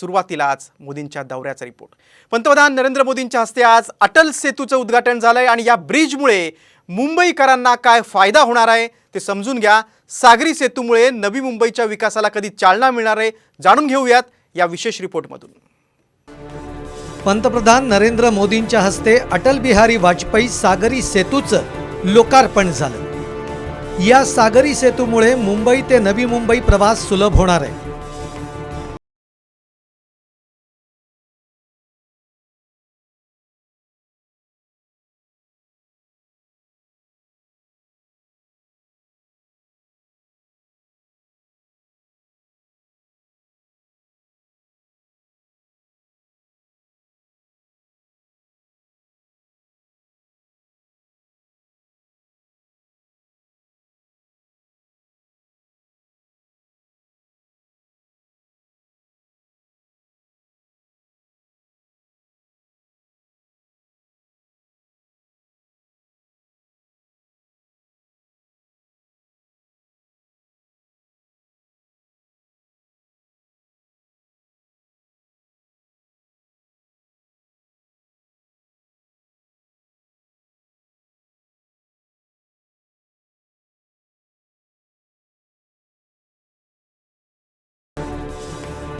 सुरुवातीलाच मोदींच्या दौऱ्याचा रिपोर्ट. पंतप्रधान नरेंद्र मोदींच्या हस्ते आज अटल सेतूचं उद्घाटन झालंय आणि या ब्रिजमुळे मुंबईकरांना काय फायदा होणार आहे ते समजून घ्या. सागरी सेतूमुळे नवी मुंबईच्या विकासाला कधी चालना मिळणार आहे जाणून घेऊयात या विशेष रिपोर्टमधून. पंतप्रधान नरेंद्र मोदींच्या हस्ते अटल बिहारी वाजपेयी सागरी सेतूचं लोकार्पण झालं. या सागरी सेतूमुळे मुंबई ते नवी मुंबई प्रवास सुलभ होणार आहे.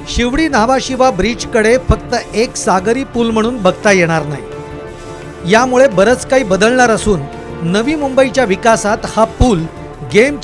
शिवडी नावाशिवा ब्रिजकडे फक्त एक सागरी पूल म्हणून बघता येणार नाही. यामुळे बरंच काही बदलणार असून नवी मुंबईच्या विकासात हा पूल गेम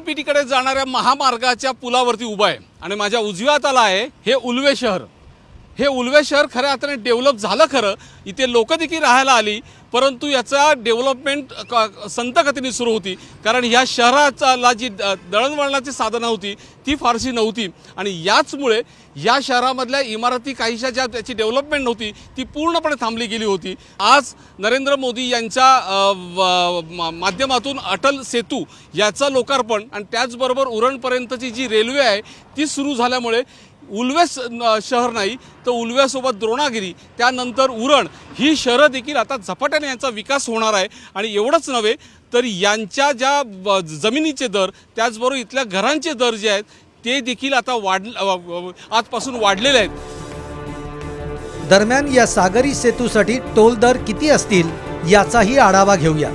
पीटीकडे जाणाऱ्या महामार्गाच्या पुलावरती उभा आहे आणि माझ्या उजव्या हाताला आहे हे उल्वे शहर. हे उलवे शहर खऱ्या अर्थाने डेव्हलप झालं खरं इथे लोक देखील राहायला आली परंतु याचा डेव्हलपमेंट क- सुरू होती. कारण ह्या शहराचाला जी द- दळणवळणाची साधनं होती ती फारशी नव्हती. आणि याचमुळे या शहरामधल्या इमारती काहीशा ज्या त्याची डेव्हलपमेंट नव्हती ती पूर्णपणे थांबली गेली होती. आज नरेंद्र मोदी यांच्या माध्यमातून अटल सेतू याचं लोकार्पण आणि त्याचबरोबर उरणपर्यंतची जी रेल्वे आहे ती सुरू झाल्यामुळे उल्वे शहर नाही तर उल्व्यासोबत द्रोणागिरी त्यानंतर उरण ही शहरं देखील आता झपाट्याने यांचा विकास होणार आहे. आणि एवढंच नव्हे तर यांच्या ज्या जमिनीचे दर त्याचबरोबर इथल्या घरांचे दर जे आहेत ते देखील आता वाढ आजपासून वाढलेले आहेत. दरम्यान या सागरी सेतूसाठी टोल दर किती असतील याचाही आढावा घेऊया.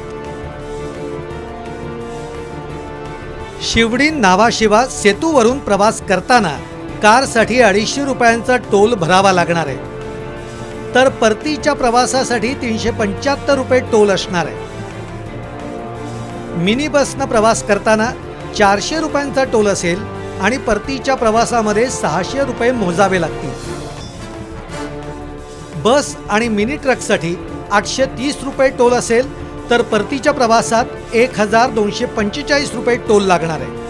शिवडी नावाशिवा सेतूवरून प्रवास करताना कारसाठी अडीचशे रुपयांचा टोल भरावा लागणार आहे. तर परतीच्या प्रवासासाठी तीनशे पंच्याहत्तर रुपये टोल असणार आहे. मिनी बसनं प्रवास करताना चारशे रुपयांचा टोल असेल आणि परतीच्या प्रवासामध्ये सहाशे रुपये मोजावे लागतील. बस आणि मिनी ट्रकसाठी आठशे तीस रुपये टोल असेल तर परतीच्या प्रवासात एक हजार दोनशे पंचेचाळीस रुपये टोल लागणार आहे.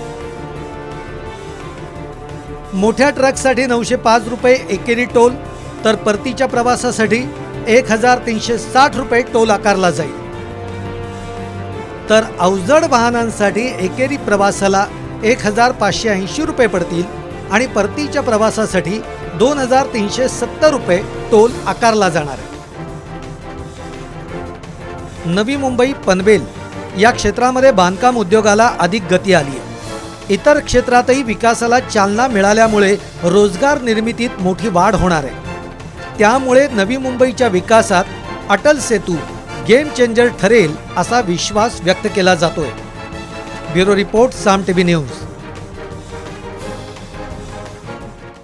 मोठ्या ट्रकसाठी नऊशे पाच रुपये एकेरी टोल तर परतीच्या प्रवासासाठी एक हजार तीनशे साठ रुपये टोल आकारला जाईल. तर अवजड वाहनांसाठी एकेरी प्रवासाला एक हजार पाचशे ऐंशी रुपये पडतील आणि परतीच्या प्रवासासाठी दोन हजार तीनशे सत्तर रुपये टोल आकारला जाणार आहे. नवी मुंबई पनवेल या क्षेत्रामध्ये बांधकाम उद्योगाला अधिक गती आली आहे. इतर क्षेत्रातही विकासाला चालना मिळाल्यामुळे रोजगार निर्मितीत मोठी वाढ होणार आहे. त्यामुळे नवी मुंबईच्या विकासात अटल सेतू गेम चेंजर ठरेल असा विश्वास व्यक्त केला जातोय. Bureau report Saam TV news.